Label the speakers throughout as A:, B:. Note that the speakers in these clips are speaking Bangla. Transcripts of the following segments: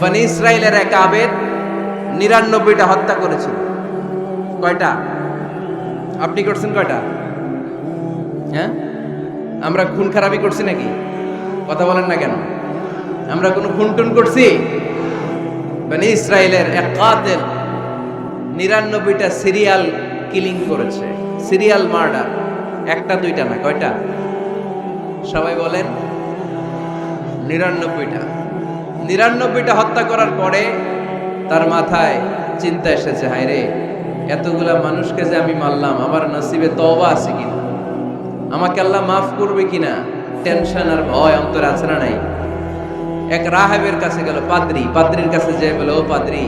A: বানি ইসরায়েলের এক আবেদ নিরানব্বইটা হত্যা করেছিল। কয়টা? আপনি করছেন কয়টা? হ্যাঁ? আমরা খুন খারাপি করছি নাকি? কথা বলেন না কেন? আমরা কোনো খুন টুন করছি? মানে ইসরায়েলের এক কাতেল নিরানব্বইটা সিরিয়াল কিলিং করেছে। Serial murder. একটা, দুইটা না, কয়টা? সবাই বলেন, নিরানব্বইটা। নিরানব্বইটা হত্যা করার পরে তার মাথায় চিন্তা এসেছে, হায় রে, এতগুলা মানুষকে যে আমি মারলাম, আমার নসিবে তওবা আছে কিনা? আমাকে আল্লাহ মাফ করবে কিনা? টেনশন আর ভয় অন্তর আছে না নাই? এক রাহেবের কাছে গেল, পাদ্রি, পাদ্রির কাছে যে বলে, ও পাদ্রি,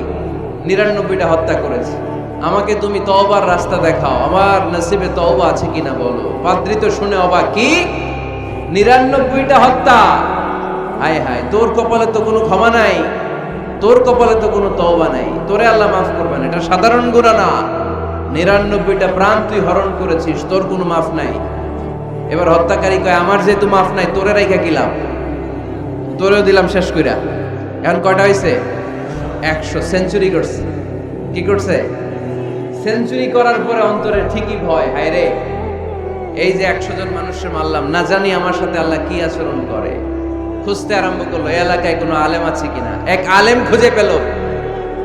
A: নিরানব্বইটা হত্যা করেছে। আমাকে তুমি তওবার রাস্তা দেখাও, আমার নসিবে তওবা আছে কিনা বলো? পাদ্রি তো শুনে অবাক, কি? নিরানব্বইটা হত্যা? হায় হায়, তোর কপালে তো কোনো ক্ষমা নাই, তোর কপালে তো কোনো তওবা নাই, তোরে আল্লাহ মাফ করবেন, এটা সাধারণ গুণা না। নিরানব্বইটা প্রাণ তুই হরণ করেছিস, তোর কোনো মাফ নাই। এবার হত্যাকারী কয়, আমার যেহেতু মাফ নাই, তোরে রাইখা গেলাম তোরেও দিলাম শেষ কইরা। এখন কয়টা হয়েছে একশো, সেঞ্চুরি করছে। কি করছে? সেঞ্চুরি করার পরে অন্তরে ঠিকই ভয় হায় রে এই যে একশো জন মানুষের মারলাম, না জানি আমার সাথে আল্লাহ কি আচরণ করে। খুঁজতে আরম্ভ করল এলাকায় কোনো আলেম আছে কিনা? এক আলেম খুঁজে পেল।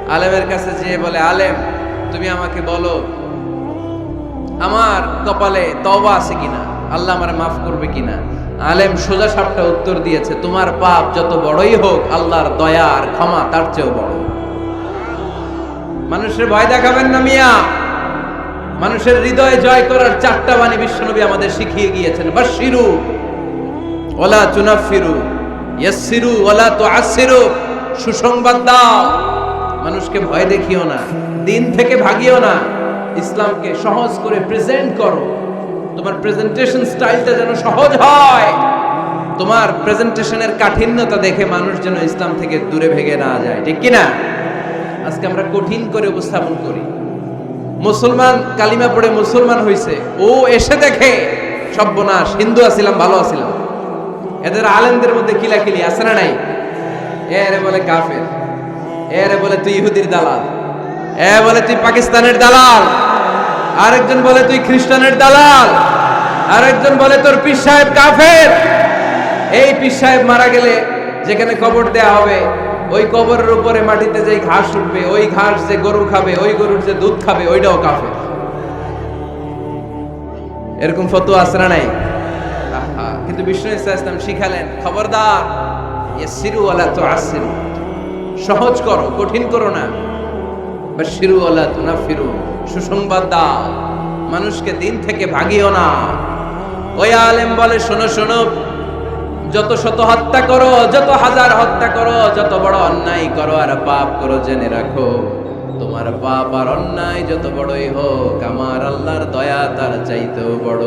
A: আলেমের কাছে যেয়ে বলে, আলেম, তুমি আমাকে বলো, আমার কপালে তওবা আছে কিনা? আল্লাহ আমার মাফ করবে কিনা? আলেম সোজা সাপটা উত্তর দিয়েছে, তোমার পাপ যত বড়ই হোক, আল্লাহর দয়া আর ক্ষমা তার চেয়েও বড়। মানুষের ভয় দেখাবেন না মিয়া। মানুষের হৃদয়ে জয় করার চারটা বাণী বিশ্বনবী আমাদের শিখিয়ে গিয়েছেন। বাশিরু ওলা চুনাফিরু। ইয়াসসিরু ওলা তুআসসিরু, সুসংবাদ দাও। মানুষকে ভয় দেখিও না, দিন থেকে ভাগিও না। ইসলামকে সহজ করে প্রেজেন্ট করো। তোমার প্রেজেন্টেশন স্টাইলটা যেন সহজ হয়। তোমার প্রেজেন্টেশনের কাঠিন্যতা দেখে মানুষ যেন ইসলাম থেকে দূরে ভেগে না যায়। ঠিক কিনা? আজকে আমরা কঠিন করে উপস্থাপন করি। মুসলমান, কালিমা পড়ে মুসলমান হইছে। ও এসে দেখে, সব্যনাশ, হিন্দু আছিলাম, ভালো আছিলাম। এদের আলেমদের মধ্যে কিলা কিলাকিলি আছে না নাই? এরে বলে কাফের এরে বলে তুই ইহুদির দালাল, এ বলে তুই পাকিস্তানের দালাল, আরেকজন বলে তুই খ্রিস্টানের দালাল, আরেকজন বলে তোর পীর সাহেব কাফের। এই পীর সাহেব মারা গেলে যেখানে কবর দেয়া হবে, ওই কবরের উপরে মাটিতে যে ঘাস উঠবে, ওই ঘাস যে গরু খাবে, ওই গরুর যে দুধ খাবে, ওইটাও কাফের। এরকম আছে না নাই? কিন্তু বিষ্ণু ইসলাম শিখালেন, খবরদার সিরু আলা তো আসিরু সহজ করো, কঠিন করো না। বা শিরু আলা তো না ফিরু সুসংবাদ দাও। মানুষকে দিন থেকে ভাগিও না। ওই আলেম বলে, শোনো শোনো, যত শত হত্যা করো, যত হাজার হত্যা করো, যত বড় অন্যায় করো আর পাপ করো জেনে রাখো, তোমার পাপ আর অন্যায় যত বড়ই হোক, আমার আল্লাহর দয়া তার চাইতেও বড়।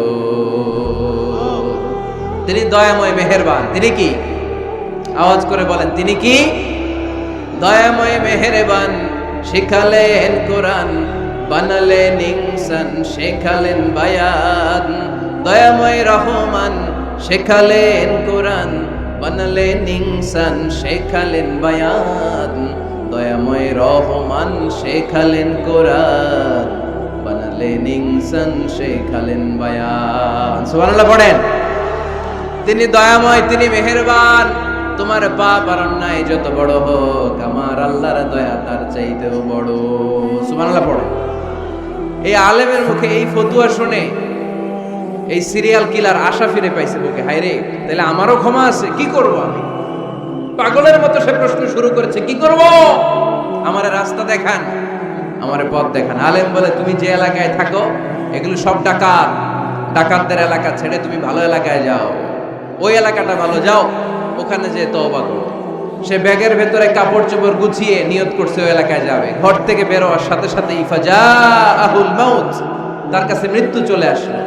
A: তিনি দয়াময় মেহেরবান। তিনি কি? আওয়াজ করে বলেন, তিনি কি? দয়াময় মেহেরবান, শিখালেন কোরআন, বানালেন ইনসান, শেখালেন বায়ান। দয়াময় রহমান, শেখালেন কোরআন, বানালেন ইনসান, শেখালেন বায়ান। দয়াময় রহমান, শেখালেন কোরআন, বানালেন ইনসান, শেখালেন বায়ান। সুবহানাল্লাহ, পড়েন। তিনি দয়াময়, তিনি মেহেরবান। তোমার পাপ আর অন্যায় যত বড় হোক, আমার আল্লাহর দয়া তার চাইতেও বড়। সুবহানাল্লাহ পড়ে। এই আলেমের মুখে এই ফতুয়া শুনে এই সিরিয়াল কিলার আশা ফিরে পাইছে বুকে। হায় রে তাহলে আমারও ক্ষমা আছে, কি করব আমি? পাগলের মতো সে প্রশ্ন শুরু করেছে, কি করব? আমারে রাস্তা দেখান, আমারে পথ দেখান। আলেম বলে, তুমি যে এলাকায় থাকো, এগুলো সব ডাকাত। ডাকাতদের এলাকা ছেড়ে তুমি ভালো এলাকায় যাও। ওই এলাকাটা ভালো, যাও। ওখানে যে তওবা করো। সে ব্যাগের ভেতরে কাপড় চোপড় গুছিয়ে নিয়ত করছে ওই এলাকায় যাবে। ঘর থেকে বেরোয়ার সাথে সাথে ইফাজা আহুল মাউত, তার কাছে মৃত্যু চলে আসলো।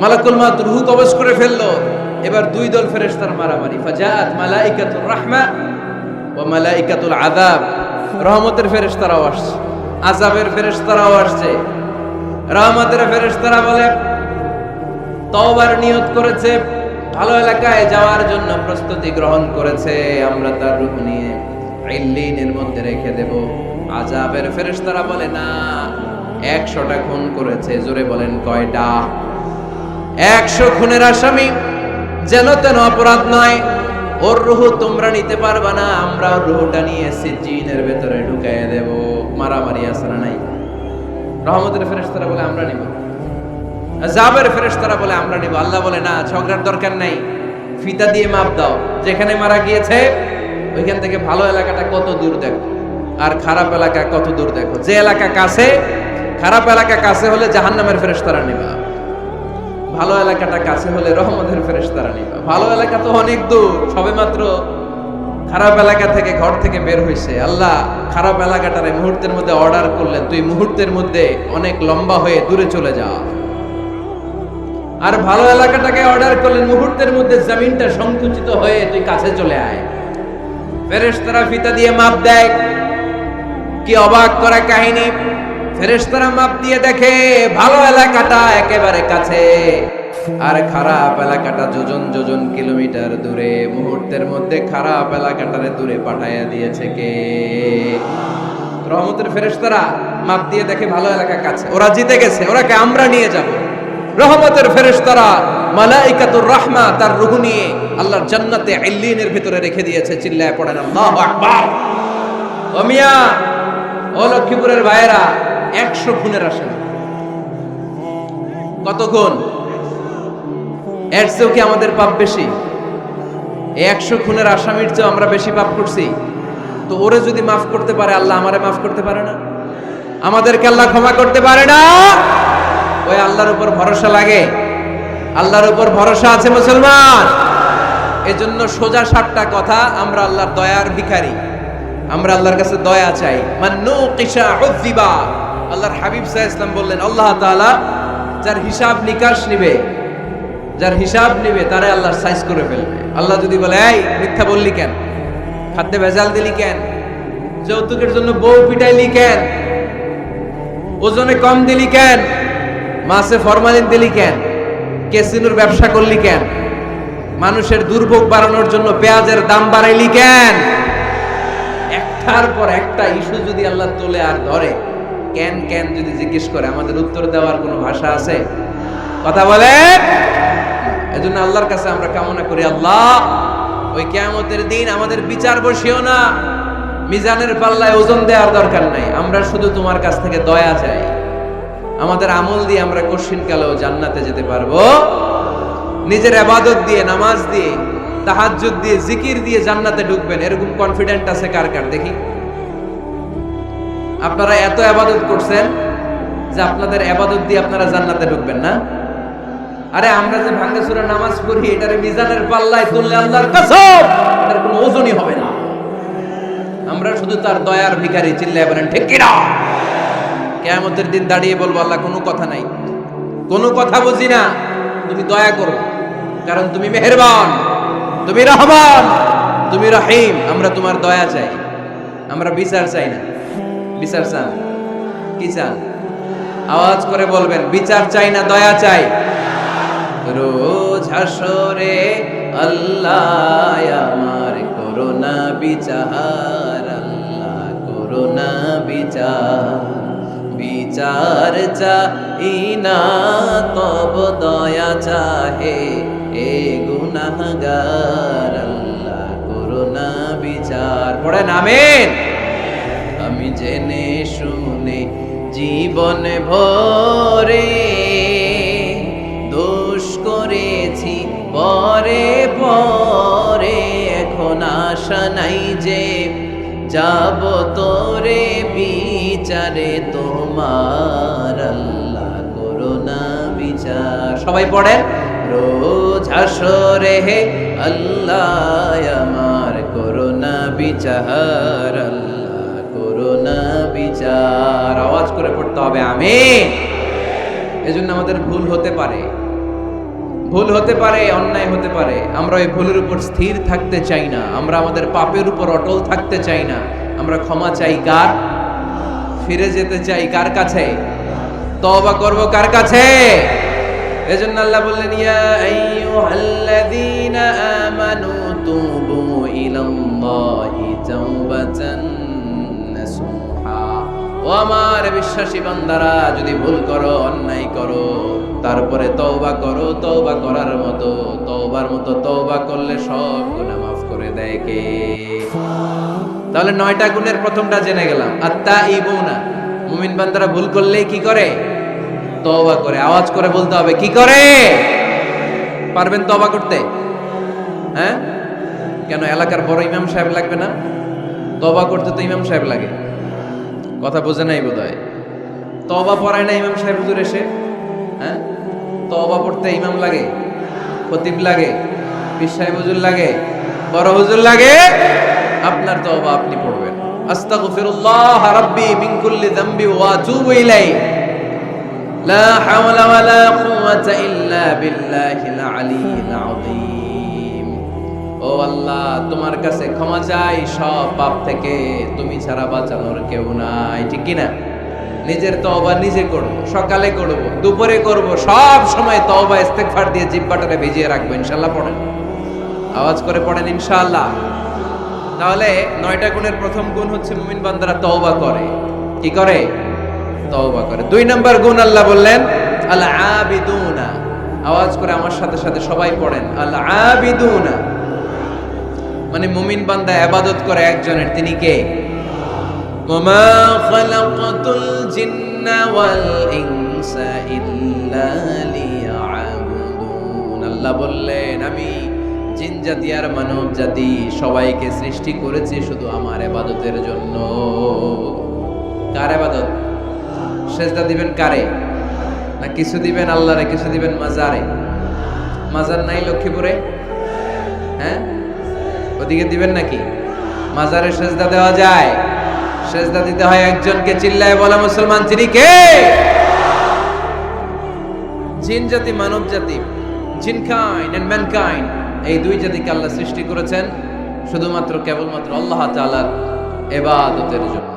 A: মালাকুল মাউত রুহু কবজ করে ফেলল। এবার দুই দল ফেরেশতার মারামারি। ফাজাত মালাইকাতুর রাহমা ও মালাইকাতুল আযাব। রহমতের ফেরেশতারাও আসছে। আযাবের ফেরেশতারাও আসছে। রহমতের ফেরেশতারা বলে, তওবার নিয়ত করেছে। ভালো এলাকায় যাওয়ার জন্য প্রস্তুতি গ্রহণ করেছে। আমরা তার রূপ নিয়ে ইল্লিনের মধ্যে রেখে দেব। আজাবের ফেরেশতারা বলে, না, একশোটা খুন করেছে। জোরে বলেন, কয়টা? একশো খুনের আসামি। যেন তেন অপরাধ নয়। ওর রুহু তোমরা নিতে পারবা না। আমরা ওর রুহুটা নিয়ে সিজিনের ভেতরে ঢুকাইয়ে দেব। মারামারি না নাই? রহমতের ফেরেশতারা বলে, আমরা নিব। জাবের ফেরেশতারা বলে, আমরা নিব। আল্লাহ বলে, না, ঝগড়ার দরকার নাই। ফিতা দিয়ে মাপ দাও। যেখানে মারা গিয়েছে, ওইখান থেকে ভালো এলাকাটা কত দূর দেখো। আর খারাপ এলাকা কত দূর দেখো। যে এলাকা কাছে, খারাপ এলাকা কাছে হলে জাহান্নামের ফেরেশতারা নিবা। ভালো এলাকাটা কাছে হলে রহমতের ফেরেশতারা নিবা। ভালো এলাকা তো অনেক দূর, সবে মাত্র খারাপ এলাকা থেকে ঘর থেকে বের হয়েছে আল্লাহ খারাপ এলাকাটারে মুহূর্তের মধ্যে অর্ডার করলেন। তুই মুহূর্তের মধ্যে অনেক লম্বা হয়ে দূরে চলে যা। আর ভালো এলাকাটাকে অর্ডার করলেন মুহূর্তের মধ্যে জমিনটা সংকুচিত হয়ে তুই কাছে চলে আয়। ফেরেশতারা ফিতা দিয়ে মাপ দেয়। কি অবাক করা কাহিনী? ফেরেশতারা মাপ দিয়ে দেখে, ভালো এলাকাটা একেবারে কাছে। আর খারাপ এলাকাটা যোজন যোজন কিলোমিটার দূরে। মুহূর্তের মধ্যে খারাপ এলাকাটারে দূরে পাঠাইয়া দিয়েছে কে? রহমতের ফেরেশতারা মাপ দিয়ে দেখে, ভালো এলাকা কাছে। ওরা জিতে গেছে, ওরাকে আমরা নিয়ে যাব। রহমতের ফেরেশতারা মালাইকাতুর রাহমা তার রূহ নিয়ে আল্লাহর জান্নাতে ইল্লিনের ভিতরে রেখে দিয়েছে, চিল্লায় পড়েন, আল্লাহু আকবার। ও মিয়া, ও লক্ষ্মীপুরের ভাইয়েরা, একশো খুনের আসেন। কত খুন? এর চেয়েও কি আমাদের পাপ বেশি? একশো খুনের আসামির চেয়েও আমরা বেশি পাপ করছি। তো ওরে যদি মাফ করতে পারে, আল্লাহ আমারে মাফ করতে পারে না? আমাদেরকে আল্লাহ ক্ষমা করতে পারে না? ওই আল্লাহর উপর ভরসা লাগে। আল্লাহর উপর ভরসা আছে মুসলমান। এজন্য সোজা সাতটা কথা, আমরা আল্লাহর দয়ার ভিখারি। আমরা আল্লাহর কাছে দয়া চাই। মান্নু কিসা উযিবা। আল্লাহর হাবিব সাল্লাল্লাহু ইসলাম বললেন, আল্লাহ তাআলা যার হিসাব নিকাশ নিবে, যার হিসাব নিবে তারাই আল্লাহ সাইজ করে ফেলবে। আল্লাহ যদি বলে, এই, মিথ্যা বললি কেন? খাদ্যে ভেজাল দিলি কেন? যৌতুকের জন্য বউ পিটাইলি কেন? ওজনে কম দিলি কেন? মাছে ফরমালিন দিলি কেন? কেসিনোর ব্যবসা করলি কেন? মানুষের দুর্ভোগ বাড়ানোর জন্য পেঁয়াজের দাম বাড়াইলি কেন? একটার পর একটা ইস্যু যদি আল্লাহ তোলে আর ধরে, কেন কেন যদি জিজ্ঞেস করে, আমাদের উত্তর দেওয়ার কোনো ভাষা আছে? কথা বলে? এজন্য আল্লাহর কাছে আমরা কামনা করি, আল্লাহ, ওই কেয়ামতের দিন আমাদের বিচার বসিও না, মিজানের পাল্লায় ওজন দেওয়ার দরকার নাই, আমরা শুধু তোমার কাছ থেকে দয়া চাই। আমাদের আমল দিয়ে আমরা কশিন কালেও জান্নাতে যেতে পারব। নিজের আবাদত দিয়ে, নামাজ দিয়ে, তাহাজ্জুদ দিয়ে, জিকির দিয়ে জান্নাতে ঢুকবেন। এরকম কনফিডেন্ট আছে কার কার? দেখি। আপনারা এত আবাদত করছেন যে আপনাদের আবাদত দিয়ে আপনারা জান্নাতে ঢুকবেন না? আরে আমরা যে ভাঙ্গা সুরা নামাজ পড়ি, এটারে মিজানের পাল্লায় তুললে আল্লাহর এটার কোনো ওজনই হবে না। আমরা শুধু তার দয়ার ভিখারি, চিল্লায় বলেন, ঠিক কিনা? কেয়ামতের দিন দাঁড়িয়ে বলব, আল্লাহ, কোনো কথা নাই। কোনো কথা বুঝি না। তুমি দয়া করো, কারণ তুমি মেহেরবান, তুমি রহমান, তুমি রহিম। আমরা তোমার দয়া চাই, আমরা বিচার চাই না। বিচার চান? কি চান? আওয়াজ করে বলবেন, বিচার চাই না, দয়া চাই। রোজ হাসরে আল্লাহ আমার করোনা বিচার, আল্লাহ করোনা বিচার। বিচার চাই না, তব দয়া চাহে এ গুনাহগার আল্লাহ করোনা বিচার। পড়েন, আমেন। আমি জেনে শুনে জীবন ভরে দোষ করেছি, পরে পরে এখন আশা নাই যে যাব তোরে বিচারে তোমার আল্লাহ করোনা বিচার। সবাই পড়েন, রোজ হাসরে হে আল্লাহ আমার করোনা বিচার, আল্লাহ করোনা বিচার। আওয়াজ করে পড়তে হবে আমি এজন্য আমাদের ভুল হতে পারে। ভুল হতে পারে, অন্যায় হতে পারে। আমরা ওই ভুলের উপর স্থির থাকতে চাই না। আমরা আমাদের পাপের উপর অটল থাকতে চাই না। আমরা ক্ষমা চাই কার? ফিরে যেতে চাই কার কাছে? তওবা করব কার কাছে? এজন্য আল্লাহ বললেন, ইয়া আইয়ুহাল্লাযীনা আমানু তুবু ইলাল্লাহি তাওবাতান নাসুহা। ও আমার বিশ্বাসী বান্দারা, যদি ভুল করো, অন্যায় করো, তারপরে তওবা করো, তওবা করার মতো, তওবার মতো তওবা করলে সব গুনাহ মাফ করে দেয় কে? তাহলে নয়টা গুণের প্রথমটা জেনে গেলাম। আত্মা ইবুনা মুমিন বান্দারা ভুল করলেই কি করে? তওবা করে। আওয়াজ করে বলতে হবে, কি করে? পারবেন তবা করতে? হ্যাঁ? কেন, এলাকার বড় ইমাম সাহেব লাগবে না? তবা করতে তো ইমাম সাহেব লাগে। কথা বোঝে নাই বোধ হয় তবা পড়ায় না ইমাম সাহেব হুজুর এসে? হ্যাঁ? তওবা পড়তে ইমাম লাগে? খতিব লাগে? পীর সাহেব হুজুর লাগে? বড় হুজুর লাগে? আপনার তওবা আপনি পড়বেন। আস্তাগফিরুল্লাহ রাব্বি মিন কুল্লি যামবি ওয়া আতুবু ইলাইহি। লা হাওলা ওয়ালা কুওয়াতা ইল্লা বিল্লাহিল আলিয়্যিল আযীম। ও আল্লাহ, তোমার কাছে ক্ষমা চাই, সব পাপ থেকে তুমি ছাড়া বাঁচানোর কেউ নাই, ঠিক কি না নিজের তওবা নিজে করব, সকালে করব, দুপুরে করব, সব সময় তওবা, ইস্তেগফার দিয়ে জিহ্বাটারে ভিজিয়ে রাখব, ইনশাআল্লাহ পড়েন। আওয়াজ করে পড়েন, ইনশাআল্লাহ। তাহলে নয়টা গুণের প্রথম গুণ হচ্ছে মুমিন বান্দারা তওবা করে। কি করে? তওবা করে। দুই নাম্বার গুণ আল্লাহ বললেন আল আবিদুনা আওয়াজ করে আমার সাথে সাথে সবাই পড়েন আল আবিদুনা মানে মুমিন বান্দা ইবাদত করে একজনের, তিনি কে? ওমা খালাকাতুল জিন্না ওয়াল ইনসা ইল্লা লিয়াবুদুন। আল্লাহ বললেন, আমি জিন জাতি আর মানব জাতি সবাইকে সৃষ্টি করেছে শুধু আমার ইবাদতের জন্য। কার ইবাদত সেজদা দিবেন কারে? না কিছু দিবেন আল্লাহরে, কিছু দিবেন মাজারে? মাজার নাই লক্ষ্মীপুরে? হ্যাঁ? ওদিকে দিবেন নাকি? মাজারে সেজদা দেওয়া যায়। সেজদা দিতে হয় একজনকে, চিল্লায় বলা মুসলমান তিনি কে? জিন জাতি, মানব জাতি জিনকাইন এন্ড ম্যানকাইন এই দুই জাতিকে আল্লাহ সৃষ্টি করেছেন শুধুমাত্র কেবলমাত্র আল্লাহ তাআলার ইবাদতের জন্য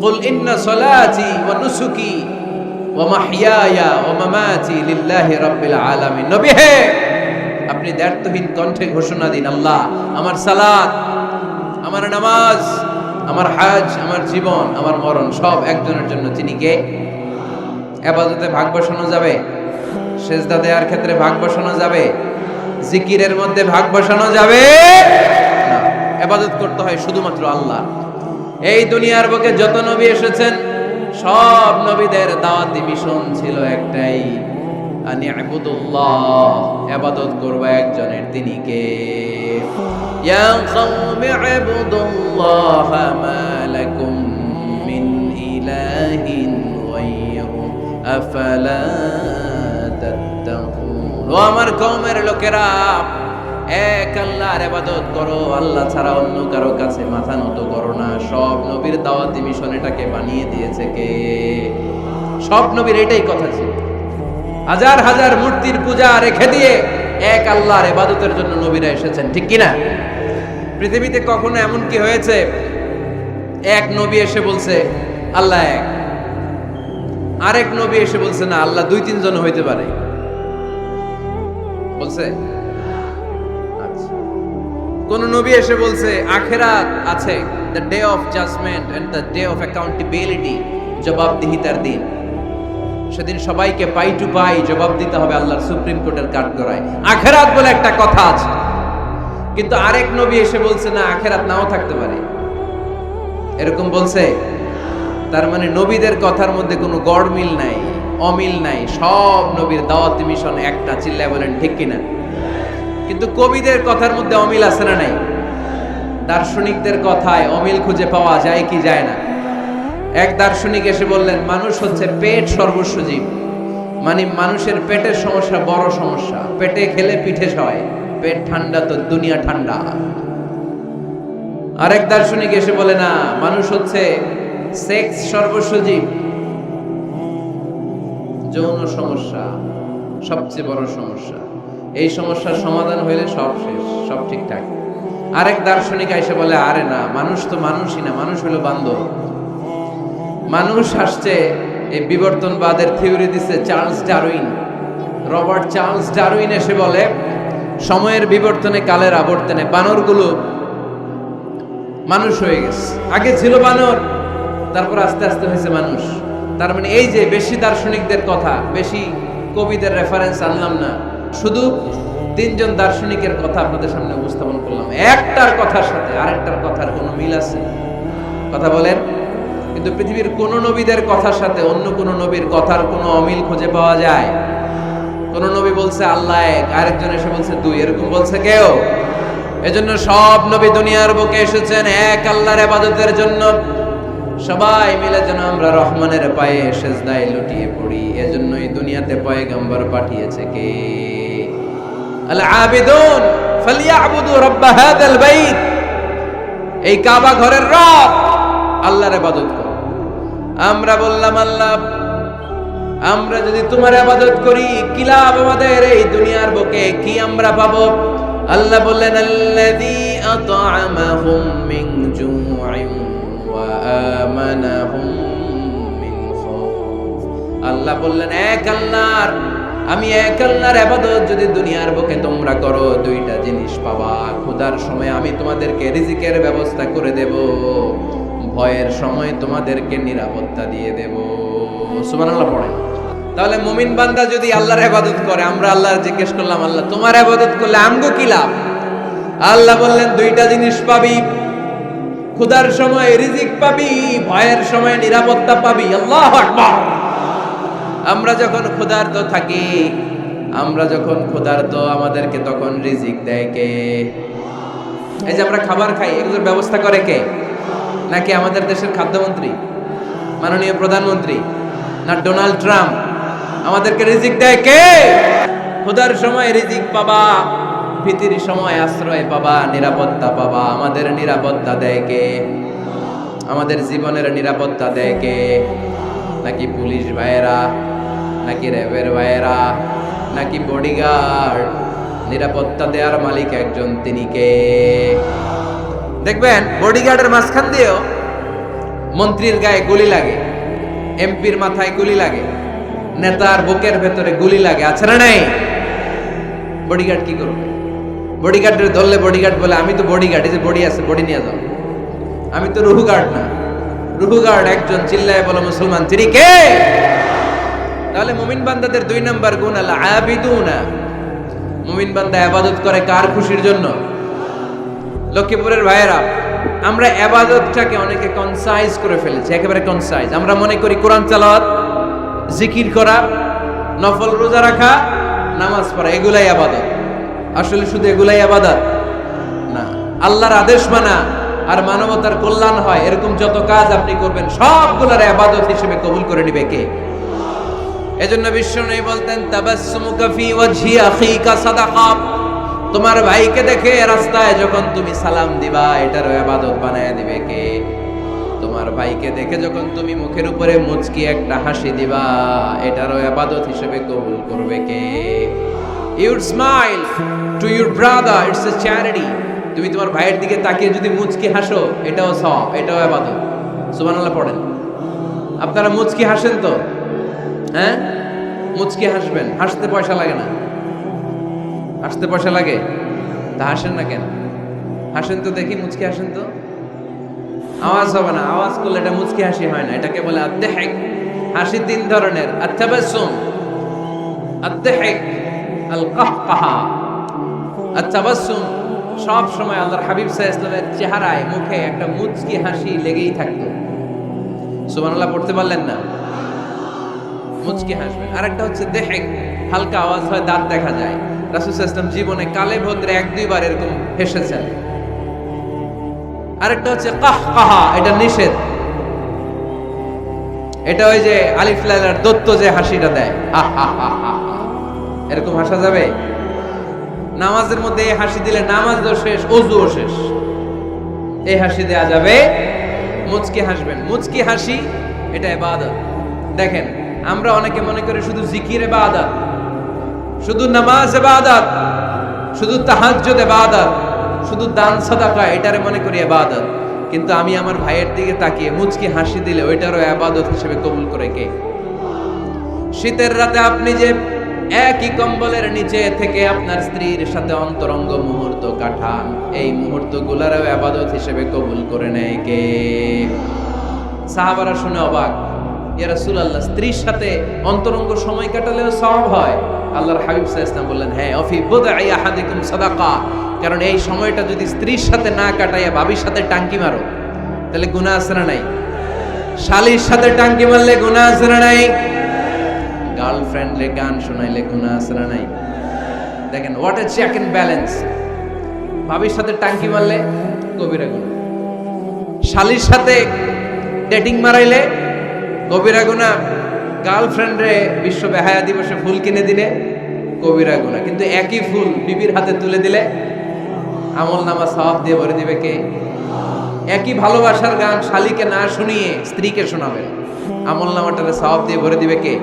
A: قل إن صلاتي ونسكي ومحياي ومماتي لله رب العالمين নবী হে আপনি দ্ব্যর্থহীন কণ্ঠে ঘোষণা দিন আল্লাহ আমার সালাত আমার নামাজ আমার হাজ আমার জীবন আমার মরণ সব একজনের জন্য তিনি কে আবাদতে ভাগ বসানো যাবে সেজদা দেওয়ার ক্ষেত্রে ভাগ বসানো যাবে জিকিরের মধ্যে ভাগ বসানো যাবে? না। আবাদত করতে হয় শুধুমাত্র আল্লাহ। এই দুনিয়ার বুকে যত নবী এসেছেন, সব নবীদের দাওয়াতি মিশন ছিল একটাই। আনি আবুদুল্লাহ ইবাদত করব একজনের, তিনি কে? ইয়া কওমি আবুদুল্লাহ, মা মিন ইলাহিন গায়রু আফালা ও আমার কওমের লোকেরা, এক আল্লাহর ইবাদত করো, আল্লাহ ছাড়া অন্য কারও কাছে মাথা নত করো না। সব নবীর দাওয়াতি মিশন এটাকে বানিয়ে দিয়েছে কে? সব নবীর এটাই কথা ছিল। হাজার হাজার মূর্তির পূজা রেখে দিয়ে এক আল্লাহর ইবাদতের জন্য নবীরা এসেছেন, ঠিক কি না পৃথিবীতে কখনো এমন কি হয়েছে? এক নবী এসে বলছে, আল্লাহ এক। আরেক নবী এসে বলছে, না, আল্লাহ দুই তিনজন হইতে পারে। বলছে আচ্ছা। কোন নবী এসে বলছে, আখেরাত আছে the day of judgement and the day of accountability জবাবদিহিতার দিন। সেদিন সবাইকে পাই টু পাই জবাব দিতে হবে আল্লাহর সুপ্রিম কোর্টের কাঠগড়ায়। আখেরাত বলে একটা কথা আছে। কিন্তু আরেক নবী এসে বলছে, না, আখেরাত নাও থাকতে পারে। এরকম বলছে, তার মানে নবীদের কথার মধ্যে কোনো গড়মিল নাই। অমিল নাই। সব নবীর দাওয়াতি মিশন একটা, চিল্লায় বলেন, ঠিক কিনা? কিন্তু কবিদের কথার মধ্যে অমিল আছে না নাই? দার্শনিকদের কথায় অমিল খুঁজে পাওয়া যায় কি যায় না। এক দার্শনিক এসে বললেন, মানুষ হচ্ছে পেট সর্বস্ব জীব। মানে মানুষের পেটের সমস্যা বড় সমস্যা। পেটে খেলে পিঠে সয়। পেট ঠান্ডা তো দুনিয়া ঠান্ডা। আরেক দার্শনিক এসে বলে, না, মানুষ হচ্ছে সেক্স সর্বস্ব জীব। যৌন সমস্যা সবচেয়ে বড় সমস্যা। এই সমস্যার সমাধান হইলে সব শেষ, সব ঠিকঠাক। আরেক দার্শনিক এসে বলে, আরে না, মানুষ তো মানুষই না, মানুষ হলো বান্ধব। মানুষ আসছে, এই বিবর্তনবাদের থিওরি দিছে Charles Darwin. Robert Charles Darwin এসে বলে, সময়ের বিবর্তনে কালের আবর্তনে বানরগুলো মানুষ হয়ে গেছে। আগে ছিল বানর, তারপর আস্তে আস্তে হয়েছে মানুষ। তার মানে এই যে বেশি দার্শনিকদের কথা, বেশি কবিদের রেফারেন্স আনলাম না, শুধু তিনজন দার্শনিকের কথা আপনাদের সামনে উপস্থাপন করলাম। একটার কথার সাথে আরেকটার কথার কোনো মিল আছে? কথা বলেন। কিন্তু পৃথিবীর কোন নবীদের কথার সাথে অন্য কোন নবীর কথার কোনো অমিল খুঁজে পাওয়া যায়? কোন নবী বলছে আল্লাহ এক, আরেকজন এসে বলছে দুই, এরকম বলছে কেউ? এজন্য সব নবী দুনিয়ার বুকে এসেছেন এক আল্লাহর ইবাদতের জন্য। সবাই মিলে যেন আমরা রহমানের পায়ে সেজদায় লুটিয়ে পড়ি। এজন্যই দুনিয়াতে পয়গম্বর পাঠিয়েছে কে? আল আবিদুন ফালিয়াবুদু রাব্ব হাদাল বাইত। এই কাবা ঘরের রব আল্লাহর ইবাদত করো। আমরা বললাম, আল্লাহ, আমরা যদি তোমার আবাদত করি, কি লাভ আমাদের এই দুনিয়ার বুকে? কি আমরা পাবো? আল্লাহ বললেন, আল্লাযী আত'আমাহুম মিন জু'ইন আল্লাহ বললেন, এক আল্লাহর, আমি এক আল্লাহর আবাদত যদি দুনিয়ার বুকে তোমরা করো, দুইটা জিনিস পাবা। ক্ষুধার সময় আমি তোমাদেরকে রিজিকের ব্যবস্থা করে দেব, ভয়ের সময় তোমাদেরকে নিরাপত্তা দিয়ে দেব। সুবহানাল্লাহ পড়ে তাহলে মুমিন বান্দা যদি আল্লাহর ইবাদত করে, আমরা আল্লাহর জিজ্ঞেস করলাম, আল্লাহ, তোমার ইবাদত করলে আমগো কি লাভ? আল্লাহ বললেন, দুইটা জিনিস পাবি ক্ষুধার সময় রিজিক পাবি, ভয়ের সময় নিরাপত্তা পাবি। আল্লাহ আমরা যখন ক্ষুধার্ত থাকি, আমরা যখন ক্ষুধার্ত আমাদেরকে তখন রিজিক দেয় কে? এই যে আমরা খাবার খাই এগুলোর ব্যবস্থা করে কে? নাকি আমাদের দেশের খাদ্যমন্ত্রী, মাননীয় প্রধানমন্ত্রী, না ডোনাল্ড ট্রাম্প? আমাদেরকে রিজিক দেয় কে? ক্ষুধার সময় রিজিক পাবা। ভীতির সময় আশ্রয় পাবা, নিরাপত্তা পাবা। আমাদের নিরাপত্তা দেয় কে? আমাদের জীবনের নিরাপত্তা দেয় কে? নাকি পুলিশ ভাইয়েরা, নাকি র্যাবের ভাইয়েরা, নাকি বডিগার্ড নিরাপত্তা দেওয়ার মালিক একজন, তিনি কে? দেখবেন বডিগার্ডের মাঝখান দিয়েও মন্ত্রীর গায়ে গুলি লাগে, এমপির মাথায় গুলি লাগে, নেতার বুকের ভেতরে গুলি লাগে, আছে না নাই? বডিগার্ড কি করবে? বডিগার্ডের ধরলে বডিগার্ড বলে, আমি তো বডিগার্ড এই যে বডি আছে বডি নিয়ে যাও। আমি তো রুহু গার্ড না। রুহু গার্ড একজন চিল্লায় বলো, মুসলমান, তিনি কে? তাহলে মুমিন বান্দাদের দুই নাম্বার গুণ আল আবিদুনা। মুমিন বান্দা আবাদত করে কার খুশির জন্য? লক্ষ্মীপুরের ভাইয়েরা, আমরা আবাদতটাকে অনেকে কনসাইজ করে ফেলেছি, একেবারে কনসাইজ আমরা মনে করি কোরআন চালাওয়াত জিকির করা, নফল রোজা রাখা, নামাজ পড়া, এগুলাই আবাদত। আসলে শুধু এগুলাই আবাদত। না, আল্লাহর আদেশ মানা আর মানবতার কল্যাণ হয়, এরকম যত কাজ আপনি করবেন, সবগুলোর আবাদত হিসেবে কবুল করে নিবে কে? এজন্য বিশ্ব নেই বলতেন, তাবাসসুমুকা ফি ওয়াজহি আখিকা সাদাকা। তোমার ভাইকে দেখে রাস্তায় যখন তুমি সালাম দিবা এটার ইবাদত বানায় দিবে কে? তোমার ভাইকে দেখে যখন তুমি মুখের উপরে মুচকি একটা হাসি দিবা, এটারও ইবাদত হিসেবে কবুল করবে কে? You'd smile to your brother, it's a charity. তুমি তোমার ভাইয়ের দিকে তাকিয়ে যদি মুচকি হাসো, এটাও সব এটাও ইবাদত সুবহানাল্লাহ পড়েন। আপনারা মুচকি হাসেন তো? হ্যাঁ? মুচকি হাসবেন। হাসতে পয়সা লাগে না। হাসতে পয়সা লাগে? তা হাসেন না কেন? হাসেন তো দেখি, মুচকি হাসেন তো? আওয়াজ হবে না। আওয়াজ করলে এটা মুচকি হাসি হয় না। এটাকে বলে আদ্দেহেক হাসি তিন ধরনের। আত্তাবাসুম। আদ্দেহেক আল কাহকাহা আত্তাবাসুম সব সময় আল্লাহর হাবিব আলাইহি ইসলামের চেহারায়, মুখে একটা মুচকি হাসি লেগেই থাকতো। সুবহানাল্লাহ, পড়তে পারলেন না? মুচকি হাসবেন। আরেকটা হচ্ছে দেহেক, হালকা আওয়াজ হয়, দাঁত দেখা যায়। রাসুল ইসলাম জীবনে কালে ভদ্রে এক দুইবার এরকম হেসেছেন। আরেকটা হচ্ছে কাহ কাহা এটা নিষেধ। এটা ওই যে আলিফ লাইলার দত্ত যে হাসিটা দেয়। আহ হা হা হা। এরকম হাসা যাবে? নামাজের মধ্যে এই হাসি দিলে নামাজও শেষ, অজুও শেষ। এই হাসি দেয়া যাবে? মুচকি হাসবেন। মুচকি হাসি, এটা ইবাদত দেখেন, আমরা অনেকে মনে করি শুধু জিকির ইবাদত শুধু নামাজ ইবাদত শুধু তাহাজ্জুদ ইবাদত শুধু দান সাদাকা, এটারে মনে করি ইবাদত কিন্তু আমি আমার ভাইয়ের দিকে তাকিয়ে মুচকি হাসি দিলে ওইটারও ইবাদত হিসেবে কবুল করে কে? শীতের রাতে আপনি যে একই কম্বলের নিচে থেকে আপনার স্ত্রীর সাথে অন্তরঙ্গ মুহূর্ত কাটান। এই মুহূর্তগুলোরও আবাদত হিসেবে কবুল করে নেয় কে? সাহাবারা শুনে অবাক। ইয়া রাসূলুল্লাহ, স্ত্রীর সাথে অন্তরঙ্গ সময় কাটালেও সওয়াব হয়। আল্লাহর হাবিব আলাইহি বললেন হ্যাঁ অফি বুদআই আহাদিকুম সাদাকা। কারণ এই সময়টা যদি স্ত্রীর সাথে না কাটাইয়া ভাবির সাথে টাঙ্কি মারো, তাহলে আছে না নাই? শালির সাথে টাঙ্কি মারলে আছে না নাই? গার্লফ্রেন্ডলে গান শোনাইলে গুনাহ আছে না নাই। দেখেন what a check and balance ভাবির সাথে টাঙ্কি মারলে কবিরা গুনাহ শালির সাথে ডেটিং মারাইলে কবিরা গুনাহ গার্লফ্রেন্ডরে বিশ্ব বেহায়া দিবসে ফুল কিনে দিলে কবিরা গুনাহ কিন্তু একই ফুল বিবির হাতে তুলে দিলে আমল নামা সওয়াব দিয়ে ভরে দিবে কে? একই ভালোবাসার গান শালিকে না শুনিয়ে স্ত্রীকে শোনাবে। আমল নামাটারে সওয়াব দিয়ে ভরে দিবে কে?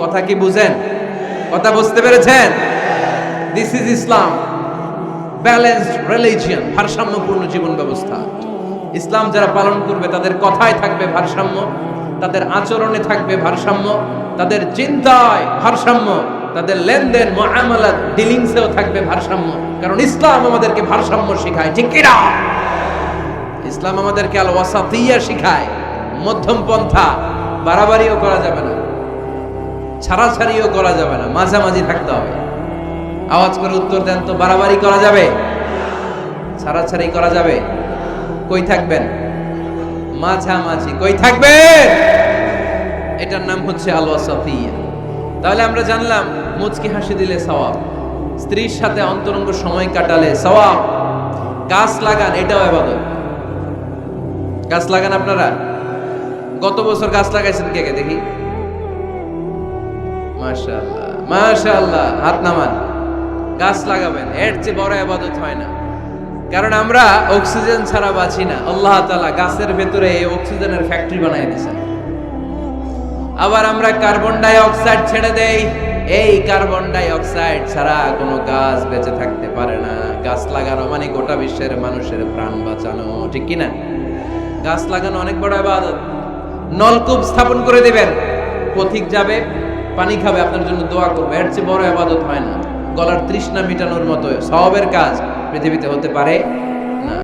A: কথা কি বুঝেন? কথা বুঝতে পেরেছেন? This is Islam balanced religion ভারসাম্যপূর্ণ জীবন ব্যবস্থা। ইসলাম যারা পালন করবে, তাদের কথায় থাকবে ভারসাম্য, তাদের আচরণে থাকবে ভারসাম্য, তাদের চিন্তায় ভারসাম্য, তাদের লেনদেন মুআমালাত ডিলিংসেও থাকবে ভারসাম্য। কারণ ইসলাম আমাদেরকে ভারসাম্য শেখায়, ঠিক কিনা? ইসলাম আমাদেরকে আল ওয়াসাতিয়া শিখায়, মধ্যম পন্থা, বাড়াবাড়িও করা যাবে না। ছাড়াছাড়িও করা যাবে না, মাঝামাঝি থাকতে হবে। আওয়াজ করে উত্তর দেন, তো বাড়াবাড়ি করা যাবে? ছাড়াছাড়ি করা যাবে। কই থাকবেন? মাঝামাঝি। কই থাকবেন? এটার নাম হচ্ছে আল ওয়াসাতিয়া তাহলে আমরা জানলাম, মুচকি হাসি দিলে সওয়াব, স্ত্রীর সাথে অন্তরঙ্গ সময় কাটালে সওয়াব, গাছ লাগান, এটাও আবাদত। গাছ লাগান আপনারা? গত বছর গাছ লাগাইছেন কে কে? দেখি। মাশাআল্লাহ মাশাআল্লাহ, হাত নামান। গাছ লাগাবেন, এর চেয়ে বড় আবাদত হয় না। কারণ আমরা অক্সিজেন ছাড়া বাঁচি না। আল্লাহ তাআলা গাছের ভেতরে অক্সিজেনের ফ্যাক্টরি বানাই দিয়েছেন। আবার আমরা কার্বন ডাই অক্সাইড ছেড়ে দেই। এই কার্বন ডাই অক্সাইড ছাড়া কোনো গাছ বেঁচে থাকতে পারে না। গাছ লাগানো মানে গোটা বিশ্বের মানুষের প্রাণ বাঁচানো, ঠিক কিনা? গাছ লাগানো অনেক বড় আবাদত। নলকূপ স্থাপন করে দিবেন, পথিক যাবে পানি খাবে, আপনার জন্য দোয়া করবে। এর চেয়ে বড় আবাদত হয় না। গলার তৃষ্ণা মিটানোর মতো সবের কাজ পৃথিবীতে হতে পারে।